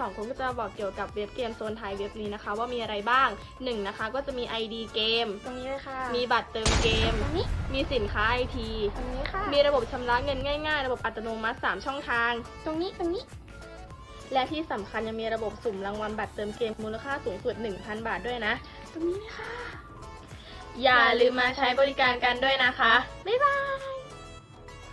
สองคนก็จะบอกเกี่ยวกับเว็บเกมโซนไทยเว็บนี้นะคะ ว่ามีอะไรบ้างหนึ่งนะคะก็จะมี ID เกม ตรงนี้เลยค่ะ มีบัตรเติมเกม ตรงนี้ มีสินค้าไอที ตรงนี้ค่ะ มีระบบชำระเงินง่าย ๆ ระบบอัตโนมัติ 3 ช่องทาง ตรงนี้ ตรงนี้ และที่สำคัญยังมีระบบสุ่มรางวัลบัตรเติมเกมมูลค่าสูงสุด 1,000 บาทด้วยนะ ตรงนี้เลยค่ะ อย่าลืมมาใช้บริการกันด้วยนะคะ บ๊ายบาย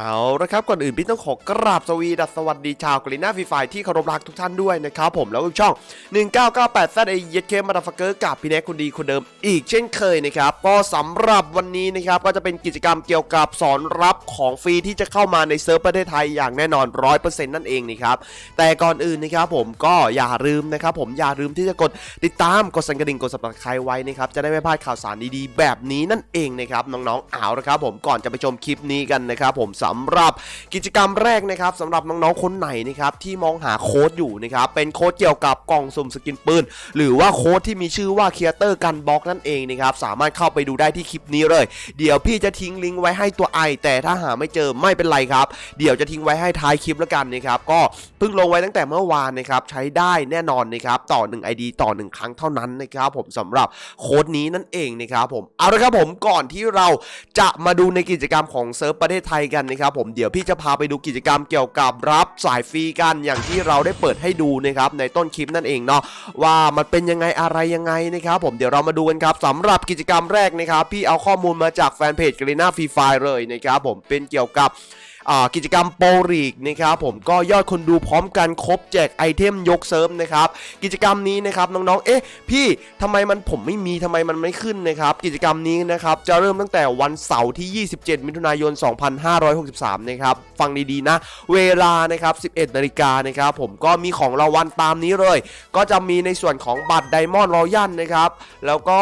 เอาละครับก่อนอื่นพี่ต้องขอกราบสวีดัสสวัสดีชาวกรีน่าฟีไฟที่เคารพรักทุกท่านด้วยนะครับผมแล้วก็ช่อง 1998 z ไอเย็ดเคมาดาฟเกอร์กับพี่แน็กคนดีคนเดิมอีกเช่นเคยนะครับก็สำหรับวันนี้นะครับก็จะเป็นกิจกรรมเกี่ยวกับสอนรับของฟรีที่จะเข้ามาในเซิร์ฟประเทศไทยอย่างแน่นอน 100%นั่นเองนะครับแต่ก่อนอื่นนะครับผมก็อย่าลืมนะครับผมอย่าลืมที่จะกดติดตามกดสั่นกระดิ่งกด subscribe ไว้นะครับจะได้ไม่พลาดข่าวสารดีๆ แบบนี้นั่นเองนะครับน้องๆเอาละครับผมก่อนจะไปชมคลิปนี้กันนะครับผมสำหรับกิจกรรมแรกนะครับสำหรับน้องๆคนไหนนะครับที่มองหาโค้ดอยู่นะครับเป็นโค้ดเกี่ยวกับกล่องสุ่มสกินปืน หรือว่าโค้ดที่มีชื่อว่าเคียเตอร์กันบล็อกนั่นเองนะครับสามารถเข้าไปดูได้ที่คลิปนี้เลย เดี๋ยวพี่จะทิ้งลิงก์ไว้ให้ตัวไอแต่ถ้าหาไม่เจอไม่เป็นไรครับ เดี๋ยวจะทิ้งไว้ให้ท้ายคลิปแล้วกันนะครับก็เพิ่งลงไว้ตั้งแต่เมื่อวานนะครับใช้ได้แน่นอนนะครับต่อ 1 ID ต่อ 1 ครั้งเท่านั้นนะครับผมสำหรับโค้ดนี้นั่นเองนะครับผมเอาละครับผมก่อนที่เราจะมาดูในกิจกรรมของเซิร์ฟประเทศไทยกันนะครับครับผมเดี๋ยวพี่จะพาไปดูกิจกรรมเกี่ยวกับรับสายฟรีกันอย่างที่เราได้เปิดให้ดูนะครับในต้นคลิปนั่นเองเนาะว่ามันเป็นยังไงอะไรยังไงนะครับผมเดี๋ยวเรามาดูกันครับสำหรับกิจกรรมแรกนะครับพี่เอาข้อมูลมาจากแฟนเพจกรีน่าฟรีไฟเลยนะครับผมเป็นเกี่ยวกับ กิจกรรมโปรลีกนะครับผมก็ยอดคนดูพร้อมกันครบแจกไอเทมยกเซิร์ฟนะครับกิจกรรมนี้นะครับน้องๆเอ๊ะพี่ทำไมมันผมไม่มีทำไมมันไม่ขึ้นนะครับกิจกรรมนี้นะครับจะเริ่มตั้งแต่วันเสาร์ที่ 27 มิถุนายน 2563 นะครับฟังดีๆนะ เวลานะครับ 11 นาฬิกานะครับผมก็มีของรางวัลตามนี้เลย ก็จะมีในส่วนของบัตรไดมอนด์รอยัลนะครับแล้วก็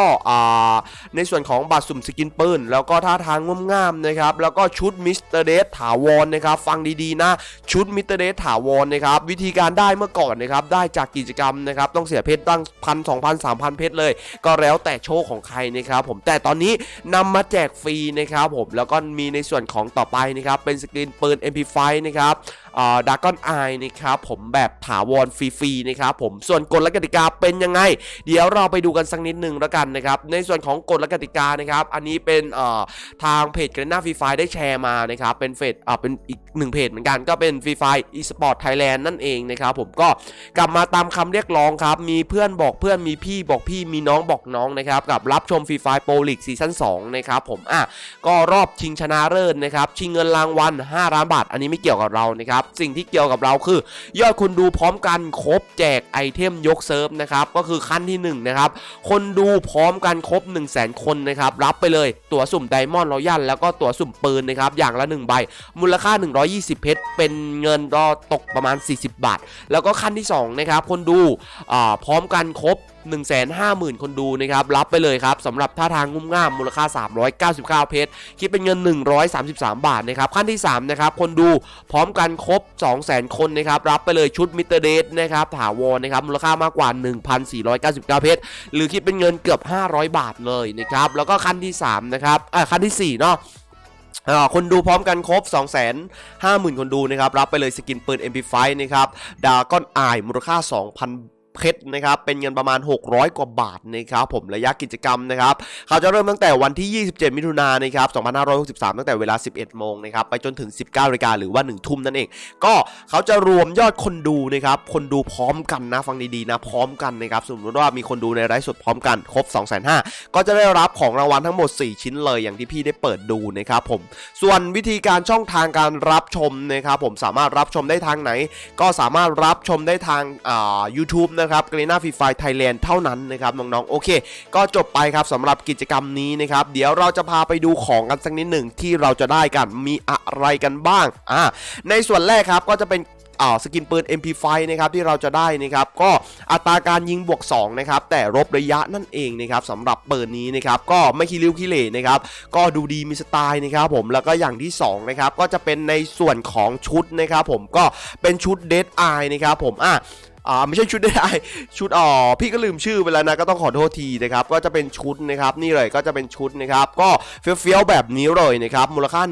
ในส่วนของบัตรสุ่มสกินปืนแล้วก็ท่าทางงามๆนะครับแล้วก็ชุดมิสเตอร์เดสถาวรนะครับฟังดีๆนะชุดมิสเตอร์เดสถาวรนะครับวิธีการได้เมื่อก่อนนะครับได้จากกิจกรรมนะครับต้องเสียเพชรตั้งพันสองพันสามพันเพชรเลย ก็แล้วแต่โชคของใครนะครับผมแต่ตอนนี้นำมาแจกฟรีนะครับผมแล้วก็มีในส่วนของต่อไปนะครับเป็นสกรีนปืน MP5 นะครับดากอนไอนะครับผมแบบถาวรฟรีๆนะครับผมส่วนกฎและกติกาเป็นยังไง เดี๋ยวเราไปดูกันสักนิดหนึ่งแล้วกันนะครับในส่วนของกฎและกติกานะครับอันนี้เป็นอ่อทางเพจกรน่าฟรีไฟได้แชร์มานะครับเป็นเฟซอ่าเป็นอีกหนึ่งเพจเหมือนกันก็เป็นฟรีไฟอีสปอร์ตไทยแลนด์นั่นเองนะครับผมก็กลับมาตามคำเรียกร้องครับ มีเพื่อนบอกเพื่อนมีพี่บอกพี่มีน้องบอกน้องนะครับกับรับชมฟรีไฟโปรลีกซีซั่น2นะครับผมอะก็รอบชิงชนะเลิศนะครับชิงเงินรางวัล5ล้านบาท อันนี้ไม่เกี่ยวกับเรานะครับสิ่งที่เกี่ยวกับเราคือ ยอดคนดูพร้อมกันครบแจกไอเทมยกเซิร์ฟนะครับก็คือขั้นที่1นะครับคนดูพร้อมกันครบ 1 0 0 0 0แคนนะครับรับไปเลยตั๋วสุ่มไดมอนด์รอยัลแล้วก็ตั๋วสุ่มปืนนะครับอย่างละ1ใบมููลค่า 120 เพชร เป็นเงินก็ตกประมาณ 40 บาท แล้วก็ขั้นที่ 2 นะครับ คนดูอ่าพร้อมกันครบ 150,000 คนดูนะครับ รับไปเลยครับสำหรับท่าทางงุ่มง่ามมูลค่า 399 เพชร คิดเป็นเงิน 133 บาทนะครับ ขั้นที่ 3 นะครับ คนดูพร้อมกันครบ 200,000 คนนะครับ รับไปเลยชุดมิเตอร์เดทนะครับถาวรนะครับ มูลค่ามากกว่า 1,499 เพชร หรือคิดเป็นเงินเกือบ 500 บาทเลยนะครับ แล้วก็ขั้นที่ 3 นะครับอ่าขั้นที่4เนาะ คนดูพร้อมกันครบ 2 5 0 0 0 0 คนดูนะครับ รับไปเลยสกินปืน MP5 นะครับดาก้อนอายมูลค่า 2,000 เพชรนะครับเป็นเงินประมาณ 600 กว่าบาทนะครับผมระยะกิจกรรมนะครับเขาจะเริ่มตั้งแต่วันที่ 27 มิถุนายนนะครับ2563 ตั้งแต่เวลา 11 โมงนะครับไปจนถึง 19นาฬิกาหรือว่า 1 ทุ่มนั่นเอง ก็เขาจะรวมยอดคนดูนะครับคนดูพร้อมกันนะฟังดีๆนะพร้อมกันนะครับสมมติว่ามีคนดูในไลฟ์สดพร้อมกันครบ 2 5 0 0 0ก็จะได้รับของรางวัลทั้งหมด 4 ชิ้นเลยอย่างที่พี่ได้เปิดดูนะครับผมส่วนวิธีการช่องทางการรับชมนะครับผมสามารถรับชมได้ทางไหน ก็สามารถรับชมได้ทางอ่า YouTube นะครับกรีนาฟรีไฟไทยแลนด์เท่านั้นนะครับน้องๆโอเค ก็จบไปครับสำหรับกิจกรรมนี้นะครับเดี๋ยวเราจะพาไปดูของกันสักนิดหนึ่งที่เราจะได้กันมีอะไรกันบ้างอ่าในส่วนแรกครับก็จะเป็นอ่าสกินปืน MP5 นะครับที่เราจะได้นะครับก็อัตราการยิงบวก2นะครับแต่รบระยะนั่นเองนะครับสำหรับปืนนี้นะครับก็ไม่ขี้ริ้วขี้เหร่นะครับก็ดูดีมีสไตล์นะครับผมแล้วก็อย่างที่สองนะครับก็จะเป็นในส่วนของชุดนะครับผมก็เป็นชุด Dead Eye นะครับผมอะ อ่าไม่ใช่ชุดได้ชุดอ๋อพี่ก็ลืมชื่อไปแล้วนะก็ต้องขอโทษทีนะครับก็จะเป็นชุดนะครับนี่เลยก็จะเป็นชุดนะครับก็เฟี้ยวๆแบบนี้เลยนะครับมูลค่า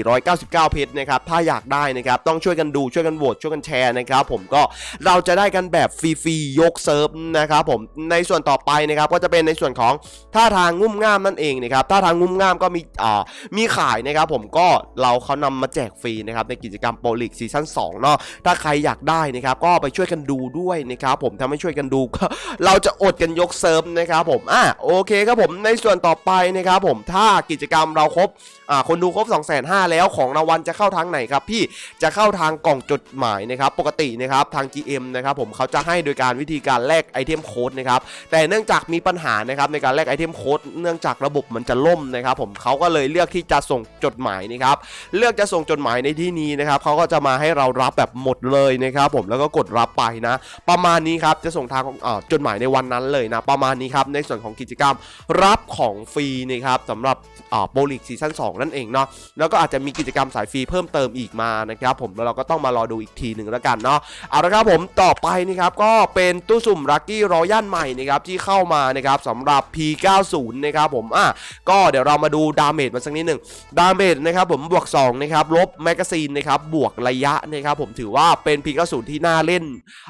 1,499 เพชรนะครับถ้าอยากได้นะครับต้องช่วยกันดูช่วยกันโหวตช่วยกันแชร์นะครับผมก็เราจะได้กันแบบฟรีๆยกเซิร์ฟนะครับผมในส่วนต่อไปนะครับก็จะเป็นในส่วนของท่าทางงุ่มง่ามนั่นเองนะครับท่าทางงุ่มง่ามก็มีอ่ามีขายนะครับผมก็เราเขานำมาแจกฟรีนะครับในกิจกรรมโปรลิกซีซั่น2เนาะถ้าใครอยากได้นะครับก็ไปช่วยกันดูด้วยนะครับผมถ้าไม่ช่วยกันดู เราจะอดกันยกเซิร์ฟนะครับผมอะโอเคครับผมในส่วนต่อไปนะครับผมถ้ากิจกรรมเราครบอ่าคนดูครบ2 5 0 0 0แล้วของรางวัลจะเข้าทางไหนครับพี่จะเข้าทางกล่องจดหมายนะครับปกตินะครับทาง GM นะครับผมเขาจะให้โดยการวิธีการแลกไอเทมโค้ดนะครับแต่เนื่องจากมีปัญหานะครับในการแลกไอเทมโค้ดเนื่องจากระบบมันจะล่มนะครับผมเขาก็เลยเลือกที่จะส่งจดหมายนะครับเลือกจะส่งจดหมายในที่นี้นะครับเขาก็จะมาให้เรารับแบบหมดเลยนะครับผมแล้วก็กดรับไปนะประมาณนี้ครับจะส่งทางจดหมายในวันนั้นเลยนะประมาณนี้ครับในส่วนของกิจกรรมรับของฟรีนะครับสำหรับโปรลิกซีซั่น2นั่นเองเนาะแล้วก็อาจจะมีกิจกรรมสายฟรีเพิ่มเติมอีกมานะครับผมแล้วเราก็ต้องมารอดูอีกทีหนึ่งแล้วกันเนาะเอาละครับผมต่อไปนะครับก็เป็นตู้สุ่มลัคกี้รอยัลใหม่นะครับที่เข้ามานะครับสำหรับ P90 นะครับผมอะก็เดี๋ยวเรามาดูดาเมจมันสักนิดหนึ่งดาเมจนะครับผมบวก2นะครับลบแมกกาซีนนะครับบวกระยะนะครับผมถือว่าเป็นพีกศูนย์ที่น่าเล่น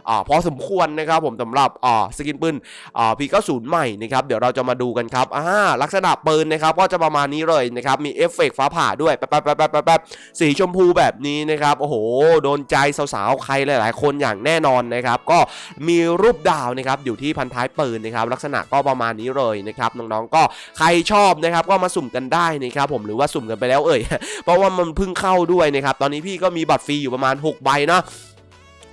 อ่าพอสมควรนะครับผมสำหรับอ่าสกินปืนอ่าพีกศูนย์ใหม่นะครับเดี๋ยวเราจะมาดูกันครับอ่าลักษณะปืนนะครับก็จะประมาณนี้เลยนะครับมีเอฟเฟกฟ้าผ่าด้วยแป๊บแป๊บแป๊บแป๊บสีชมพูแบบนี้นะครับโอ้โหโดนใจสาวๆใครหลาย ๆ คนอย่างแน่นอนนะครับก็มีรูปดาวนะครับอยู่ที่พันท้ายปืนนะครับลักษณะก็ประมาณนี้เลยนะครับน้องๆก็ใครชอบนะครับก็มาสุ่มกันได้นะครับผมหรือว่าสุ่มกันไปแล้วเอ่ยเพราะว่ามันเพิ่งเข้าด้วยนะครับตอนนี้พี่ก็มีบัตรฟรีอยู่ประมาณ 6 ใบเนาะ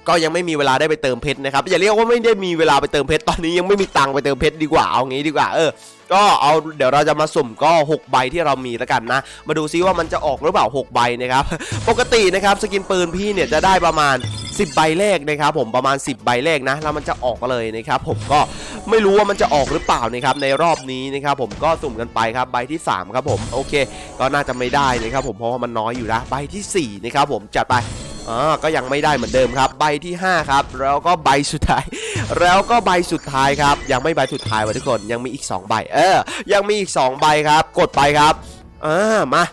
ก็ยังไม่มีเวลาได้ไปเติมเพชรนะครับอย่าเรียกว่าไม่ได้มีเวลาไปเติมเพชรตอนนี้ยังไม่มีตังค์ไปเติมเพชรดีกว่าเอางี้ดีกว่าเออก็เอาเดี๋ยวเราจะมาสุ่มก็ 6 ใบที่เรามีแล้วกันนะ มาดูซิว่ามันจะออกหรือเปล่า 6 ใบนะครับ ปกตินะครับสกินปืนพี่เนี่ยจะได้ประมาณ 10 ใบแรกนะครับผมประมาณ 10 ใบแรกนะ แล้วมันจะออกเลยนะครับผมก็ไม่รู้ว่ามันจะออกหรือเปล่านะครับในรอบนี้นะครับผมก็สุ่มกันไปครับใบที่สามครับผมโอเค ก็น่าจะไม่ได้นะครับผมเพราะว่ามันน้อยอยู่นะใบที่สี่นะครับผมจัดไป อ่าก็ยังไม่ได้เหมือนเดิมครับ ใบที่ 5 ครับ แล้วก็ใบสุดท้าย แล้วก็ใบสุดท้ายครับ ยังไม่ใบสุดท้ายวะทุกคนยังมีอีก 2 ใบ เออ ยังมีอีก 2 ใบครับ กดไปครับอ่ามา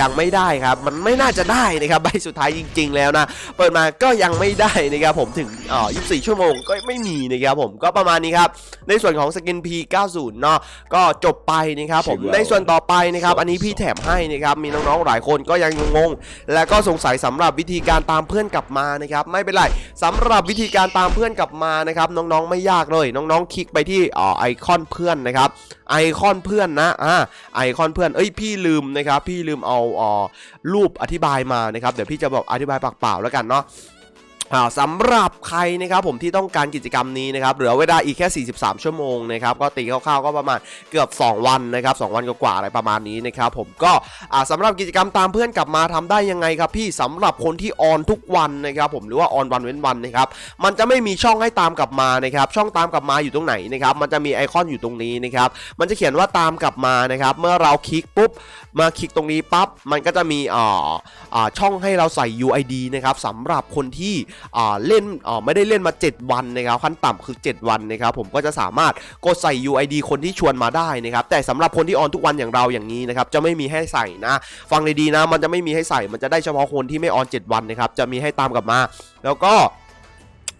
ยังไม่ได้ครับ มันไม่น่าจะได้นะครับใบสุดท้ายจริง ๆ แล้วนะ เปิดมาก็ยังไม่ได้นะครับผมถึงอ่อ24 ชั่วโมงก็ไม่มีนะครับผมก็ประมาณนี้ครับ ในส่วนของสกิน P90 เนาะก็จบไปนะครับผมในส่วนต่อไปนะครับ อันนี้พี่แถมให้นะครับ มีน้องๆหลายคนก็ยังงง และก็สงสัยสำหรับวิธีการตามเพื่อนกลับมานะครับ ไม่เป็นไรสำหรับวิธีการตามเพื่อนกลับมานะครับ น้องๆไม่ยากเลยน้องๆคลิกไปที่อ่อไอคอนเพื่อนนะครับไอคอนเพื่อนนะอ่าไอคอนเพื่อนเอ้ยพี่ลืมนะครับ พี่ลืมเอาอ่อรูปอธิบายมานะครับเดี๋ยวพี่จะบอกอธิบายปากเปล่าแล้วกันเนาะ สำหรับใครนะครับผมที่ต้องการกิจกรรมนี้นะครับเหลือเวลาอีกแค่ 43 ชั่วโมงนะครับก็ตีคร่าวๆก็ประมาณเกือบ 2 วันนะครับ2วันกว่าๆอะไรประมาณนี้นะครับผมก็อ่าสำหรับกิจกรรมตามเพื่อนกลับมาทำได้ยังไงครับพี่สำหรับคนที่ออนทุกวันนะครับผมหรือว่าออนวันเว้นวันนะครับมันจะไม่มีช่องให้ตามกลับมานะครับช่องตามกลับมาอยู่ตรงไหนนะครับมันจะมีไอคอนอยู่ตรงนี้นะครับมันจะเขียนว่าตามกลับมานะครับเมื่อเราคลิกปุ๊บมาคลิกตรงนี้ปั๊บมันก็จะมีอ่าช่องให้เราใส่ UID นะครับสำหรับคนที่เล่นไม่ได้เล่นมา 7 วันนะครับขั้นต่ำคือ 7 วันนะครับผมก็จะสามารถกดใส่ UID คนที่ชวนมาได้นะครับแต่สำหรับคนที่ออนทุกวันอย่างเราอย่างนี้นะครับจะไม่มีให้ใส่นะฟังดีๆนะมันจะไม่มีให้ใส่มันจะได้เฉพาะคนที่ไม่ออน 7 วันนะครับจะมีให้ตามกลับมา แล้วก็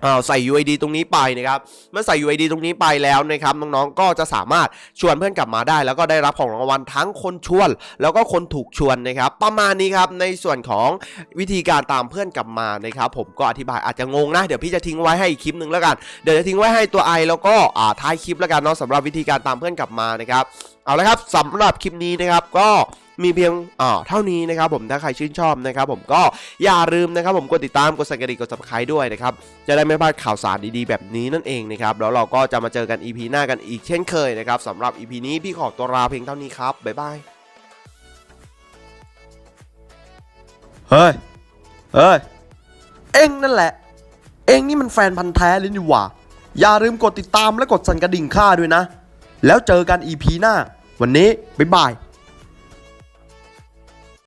อ่าใส่ UID ตรงนี้ไปนะครับเมื่อใส่ UID ตรงนี้ไปแล้วนะครับน้องๆก็จะสามารถชวนเพื่อนกลับมาได้ แล้วก็ได้รับของรางวัลทั้งคนชวน แล้วก็คนถูกชวนนะครับประมาณนี้ครับในส่วนของวิธีการตามเพื่อนกลับมานะครับผมก็อธิบายอาจจะงงนะเดี๋ยวพี่จะทิ้งไว้ให้อีกคลิปหนึ่งแล้วกันเดี๋ยวจะทิ้งไว้ให้ตัวไอแล้วก็อ่าท้ายคลิปแล้วกันเนาะสำหรับวิธีการตามเพื่อนกลับมานะครับเอาละครับสำหรับคลิปนี้นะครับก็ มีเพียงอ่าเท่านี้นะครับผมถ้าใครชื่นชอบนะครับผมก็อย่าลืมนะครับผมกดติดตามกดสั่นกระดิ่งกด subscribe ด้วยนะครับจะได้ไม่พลาดข่าวสารดีๆ แบบนี้นั่นเองนะครับแล้วเราก็จะมาเจอกัน EP หน้ากันอีกเช่นเคยนะครับสำหรับ EP นี้พี่ขอตัวลาเพียงเท่านี้ครับบ๊ายบายเฮ้ยเฮ้ยเอ็งนั่นแหละ เอ็งนี่มันแฟนพันธ์แท้เลยนี่หว่า อย่าลืมกดติดตามและกดสั่นกระดิ่งข้าด้วยนะ แล้วเจอกัน EP หน้า วันนี้ บ๊ายบาย